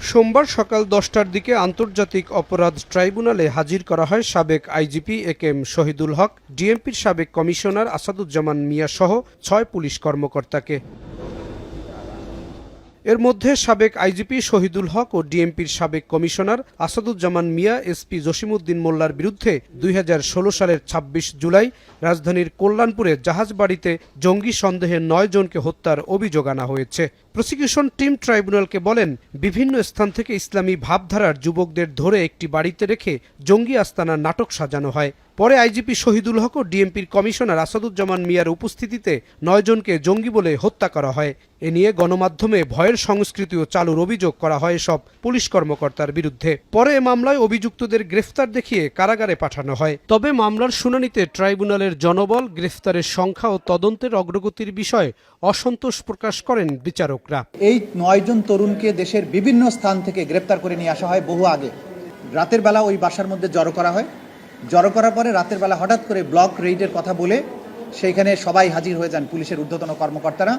সোমবার সকাল দশটার দিকে আন্তর্জাতিক অপরাধ ট্রাইব্যুনালে হাজির করা হয় সাবেক IGP A K M Shahidul Haq, ডিএমপির সাবেক কমিশনার আসাদুজ্জামান মিয়া সহ ছয় পুলিশ কর্মকর্তাকে। এর মধ্যে সাবেক আইজিপি শহীদুল হক ও ডিএমপির সাবেক কমিশনার আসাদুজ্জামান মিয়া, এসপি জসিমউদ্দিন মোল্লার বিরুদ্ধে দুই হাজার ষোলো সালের ২৬ জুলাই রাজধানীর কল্যাণপুরে জাহাজবাড়িতে জঙ্গি সন্দেহে নয় জনকে হত্যার অভিযোগ আনা হয়েছে। প্রসিকিউশন টিম ট্রাইব্যুনালকে বলেন, বিভিন্ন স্থান থেকে ইসলামী ভাবধারার যুবকদের ধরে একটি বাড়িতে রেখে জঙ্গি আস্তানার নাটক সাজানো হয়। পরে আইজিপি শহীদুল হক ও ডিএমপির কমিশনার আসাদুজ্জামান মিয়ার উপস্থিতিতে নয়জনকে জঙ্গি বলে হত্যা করা হয়। এ নিয়ে গণমাধ্যমে ভয়ের সংস্কৃতিও চালুর অভিযোগ করা হয় সব পুলিশ কর্মকর্তার বিরুদ্ধে। পরে মামলায় অভিযুক্তদের গ্রেফতার দেখিয়ে কারাগারে পাঠানো হয়। তবে মামলার শুনানিতে ট্রাইব্যুনালের জনবল, গ্রেফতারের সংখ্যা ও তদন্তের অগ্রগতির বিষয়ে অসন্তোষ প্রকাশ করেন বিচারকরা। এই নয়জন তরুণকে দেশের বিভিন্ন স্থান থেকে গ্রেপ্তার করে নিয়ে আসা হয় বহু আগে। রাতের বেলা ওই বাসার মধ্যে জড়ো করা হয়। জড়ো করার পরে রাতের বেলা হঠাৎ করে ব্লক রেইডের কথা বলে সেইখানে সবাই হাজির হয়ে যান পুলিশের ঊর্ধ্বতন কর্মকর্তারা।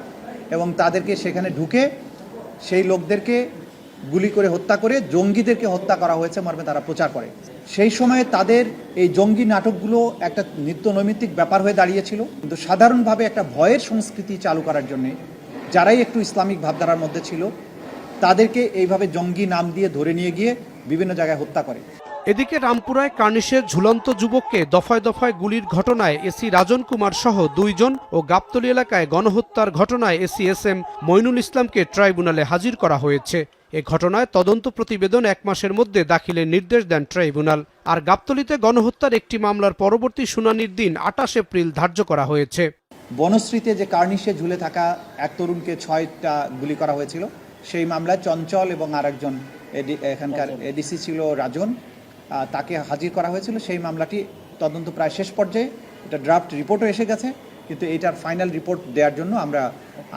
এবং তাদেরকে সেখানে ঢুকে সেই লোকদেরকে গুলি করে হত্যা করে জঙ্গিদেরকে হত্যা করা হয়েছে মর্মে তারা প্রচার করে। সেই সময়ে তাদের এই জঙ্গি নাটকগুলো একটা নিত্য নৈমিত্তিক ব্যাপার হয়ে দাঁড়িয়েছিল। কিন্তু সাধারণভাবে একটা ভয়ের সংস্কৃতি চালু করার জন্যে যারাই একটু ইসলামিক ভাবধারার মধ্যে ছিল, তাদেরকে এইভাবে জঙ্গি নাম দিয়ে ধরে নিয়ে গিয়ে বিভিন্ন জায়গায় হত্যা করে। এদিকে রামপুরায় কার্নিশের ঝুলন্ত যুবককে দফায় দফায় গুলির ঘটনায় এসি রাজন কুমার সহ দুইজন ও গাবতলী এলাকায় গণহত্যার ঘটনায় এসি এস এম মইনুল ইসলামকে ট্রাইব্যুনালে হাজির করা হয়েছে। এ ঘটনায় তদন্ত প্রতিবেদন এক মাসের মধ্যে দাখিলের নির্দেশ দেন ট্রাইব্যুনাল। আর গাবতলিতে গণহত্যার একটি মামলার পরবর্তী শুনানির দিন আটাশ এপ্রিল ধার্য করা হয়েছে। বনশ্রীতে যে কার্নিশে ঝুলে থাকা এক তরুণকে ছয়টা গুলি করা হয়েছিল, সেই মামলায় চঞ্চল এবং আরেকজন এখানকার এডিসি ছিল রাজন। তাকে হাজির করা হয়েছিল। সেই মামলাটি তদন্ত প্রায় শেষ পর্যায়ে। এটা ড্রাফট রিপোর্টও এসে গেছে, কিন্তু এটার ফাইনাল রিপোর্ট দেওয়ার জন্য আমরা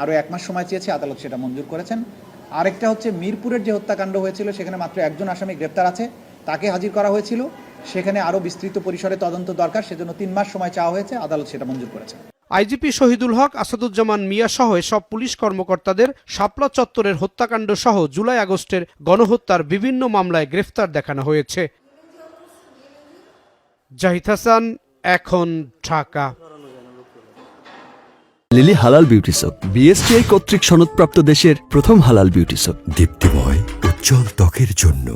আরও এক মাস সময় চেয়েছি, আদালত সেটা মঞ্জুর করেছেন। আরেকটা হচ্ছে, মিরপুরের যে হত্যাকাণ্ড হয়েছিল, সেখানে মাত্র একজন আসামি গ্রেপ্তার আছে। তাকে হাজির করা হয়েছিল। সেখানে আরও বিস্তৃত পরিসরে তদন্ত দরকার, সেজন্য তিন মাস সময় চাওয়া হয়েছে, আদালত সেটা মঞ্জুর করেছে। আইজিপি শহীদুল হক, আসাদুজ্জামান মিয়া সহ এসব পুলিশ কর্মকর্তাদের শাপলা চত্বরের হত্যাকাণ্ড সহ জুলাই আগস্টের গণহত্যার বিভিন্ন মামলায় গ্রেফতার দেখানো হয়েছে। জাহিদ হাসান, এখন ঢাকা। লিলি হালাল বিউটি সোপ, বিএসটিআই কর্তৃক সনদপ্রাপ্ত দেশের প্রথম হালাল বিউটি সোপ, দীপ্তিময়, উজ্জ্বল ত্বকের জন্য।